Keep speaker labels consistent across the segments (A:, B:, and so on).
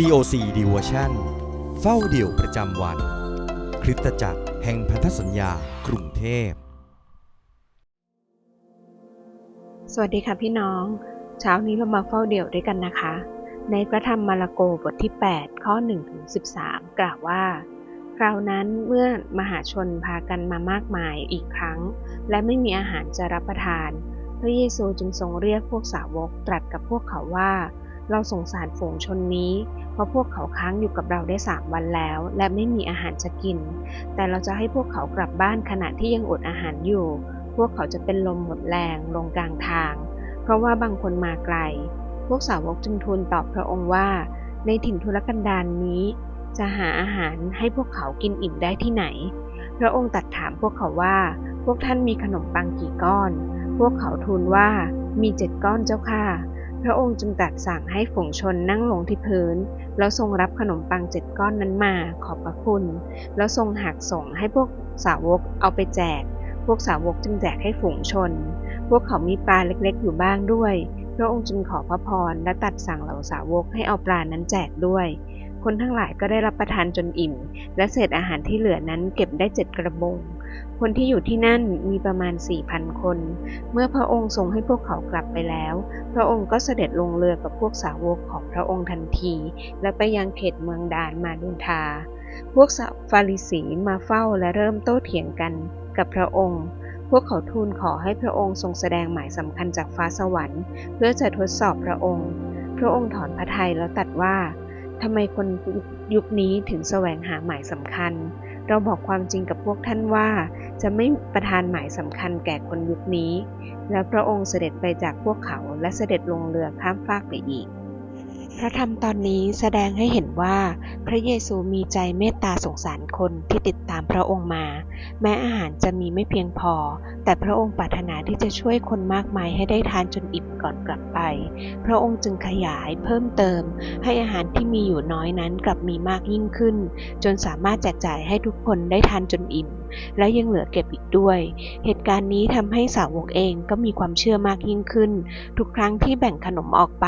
A: COC Devotion เฝ้าเดี่ยวประจำวัน คริสตจักรแห่งพันธสัญญากรุงเทพ
B: สวัสดีค่ะพี่น้อง เช้านี้เรามาเฝ้าเดี่ยวด้วยกันนะคะ ในพระธรรมมาระโกบทที่ 8 ข้อ1ถึง13 กล่าวว่า คราวนั้นเมื่อมหาชนพากันมามากมายอีกครั้ง และไม่มีอาหารจะรับประทาน พระเยซูจึงทรงเรียกพวกสาวกตรัสกับพวกเขาว่า เราสงสารฝูงชนนี้ เพราะพวกเขาค้างอยู่กับเราได้สามวันแล้ว และไม่มีอาหารจะกิน แต่เราจะให้พวกเขากลับบ้านขณะที่ยังอดอาหารอยู่ พวกเขาจะเป็นลมหมดแรงลงกลางทาง เพราะว่าบางคนมาไกล พวกสาวกจึงทูลตอบพระองค์ว่า ในถิ่นทุรกันดารนนี้ จะหาอาหารให้พวกเขากินอิ่มได้ที่ไหน พระองค์ตัดถามพวกเขาว่า พวกท่านมีขนมปังกี่ก้อน พวกเขาทูลว่ามีเจ็ดก้อนเจ้าค่ะ พระองค์จึงตรัสสั่งให้ฝูงชนนั่งลงที่พื้น แล้วทรงรับขนมปังเจ็ดก้อนนั้นมาขอบพระคุณ แล้วทรงหักส่งให้พวกสาวกเอาไปแจก พวกสาวกจึงแจกให้ฝูงชน พวกเขามีปลาเล็กๆ อยู่บ้างด้วย พระองค์จึงขอพระพรและตัดสั่งเหล่าสาวกให้เอาปลานั้นแจกด้วย คนทั้งหลายก็ได้รับประทานจนอิ่ม และเศษอาหารที่เหลือนั้นเก็บได้เจ็ดกระบง คนที่อยู่ที่นั่นมีประมาณสี่พันคน เมื่อพระองค์ทรงให้พวกเขากลับไปแล้ว พระองค์ก็เสด็จลงเรือกับพวกสาวกของพระองค์ทันที และไปยังเขตเมืองดานมาดุนทา พวกฟาริสีมาเฝ้าและเริ่มโต้เถียงกันกับพระองค์ พวกเขาทูลขอให้พระองค์ทรงแสดงหมายสำคัญจากฟ้าสวรรค์ เพื่อจะทดสอบพระองค์ พระองค์ถอนพระทัยแล้วตรัดว่าทำไมคนยุคนี้ถึงแสวงหาหมายสำคัญ เราบอกความจริงกับพวกท่านว่า จะไม่ประทานหมายสำคัญแก่คนยุคนี้ และพระองค์เสด็จไปจากพวกเขาและเสด็จลงเรือข้ามฟากไปอีก พระธรรมตอนนี้แสดงให้เห็นว่า พระเยซูมีใจเมตตาสงสารคนที่ติดตามพระองค์มา แม้อาหารจะมีไม่เพียงพอ แต่พระองค์ปรารถนาที่จะช่วยคนมากมายให้ได้ทานจนอิ่มก่อนกลับไป พระองค์จึงขยายเพิ่มเติม ให้อาหารที่มีอยู่น้อยนั้นกลับมีมากยิ่งขึ้น จนสามารถแจกจ่ายให้ทุกคนได้ทานจนอิ่ม และยังเหลือเก็บอีกด้วย เหตุการณ์นี้ทำให้สาวกเองก็มีความเชื่อมากยิ่งขึ้น ทุกครั้งที่แบ่งขนมออกไป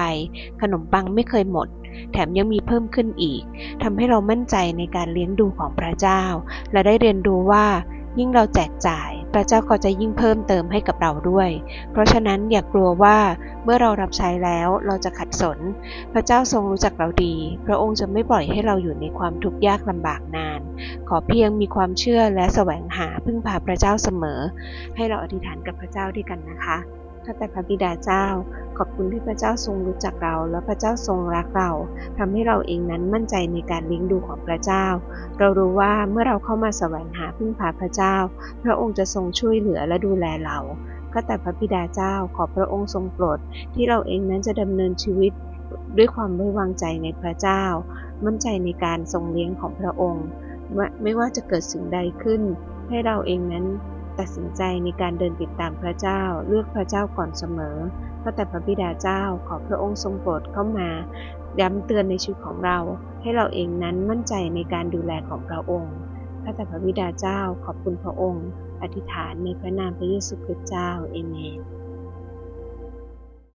B: ขนมปังไม่เคยหมด แถมยังมีเพิ่มขึ้นอีกทำให้เรามั่นใจในการเลี้ยงดูของพระเจ้า และได้เรียนรู้ว่า ยิ่งเราแจกจ่าย พระเจ้าก็จะยิ่งเพิ่มเติมให้กับเราด้วย เพราะฉะนั้นอย่ากลัวว่าเมื่อเรารับใช้แล้วเราจะขัดสน พระเจ้าทรงรู้จักเราดี พระองค์จะไม่ปล่อยให้เราอยู่ในความทุกข์ยากลำบากนาน ขอเพียงมีความเชื่อและแสวงหาพึ่งพาพระเจ้าเสมอ ให้เราอธิษฐานกับพระเจ้าด้วยกันนะคะ ข้าแต่พระบิดาเจ้า ขอบคุณที่พระเจ้าทรงรู้จักเรา และพระเจ้าทรงรักเราทำให้เราเองนั้นมั่นใจในการเลี้ยงดูของพระเจ้า เรารู้ว่าเมื่อเราเข้ามาแสวงหาพึ่งพาพระเจ้า พระองค์จะทรงช่วยเหลือและดูแลเราข้าแต่พระบิดาเจ้าขอพระองค์ทรงโปรดที่เราเองนั้นจะดำเนินชีวิตด้วยความไว้วางใจในพระเจ้า มั่นใจในการทรงเลี้ยงของพระองค์ ไม่ว่าจะเกิดสิ่งใดขึ้น ให้เราเองนั้น ตัดสินใจในการเดินติดตามพระเจ้าเลือกพระเจ้าก่อนเสมอพระแต่พระบิดาเจ้าขอพระองค์ทรงโปรดเข้ามาย้ำเตือนในชีวิตของเรา ให้เราเองนั้นมั่นใจในการดูแลของพระองค์พระแต่พระบิดาเจ้าขอบคุณพระองค์ อธิษฐานในพระนามพระเยซูคริสต์เจ้าเอเมน